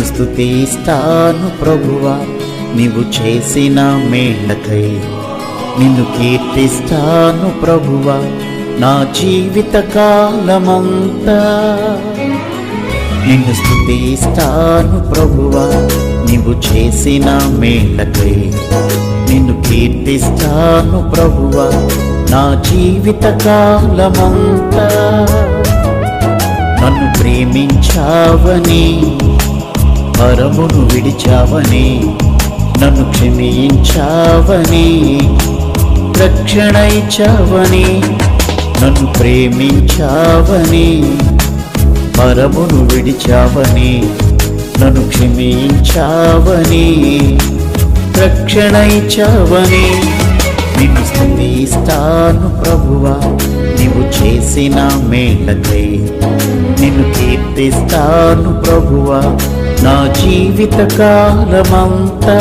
నిన్ను స్థుతిస్తాను ప్రభువా. నీవు చేసిన మేళ్ళకై నిన్ను కీర్తిస్తాను ప్రభువా. నా జీవిత కాలమంతా నిన్ను స్థుతిస్తాను ప్రభువా. నీవు చేసిన మేళ్ళకై నిన్ను కీర్తిస్తాను ప్రభువా. నా జీవిత కాలమంతా నన్ను ప్రేమించావని పరమును విడిచావని నన్ను క్షమించావని రక్షణ ఇచ్చావని నన్ను ప్రేమించావని పరమును విడిచావని నన్ను క్షమించావని రక్షణ ఇచ్చావని నిన్ను స్థుతిస్తాను ప్రభువా నీవు చేసిన మేళ్ళకై నిన్ను కీర్తిస్తాను ప్రభువా నా జీవిత కాలమంతా.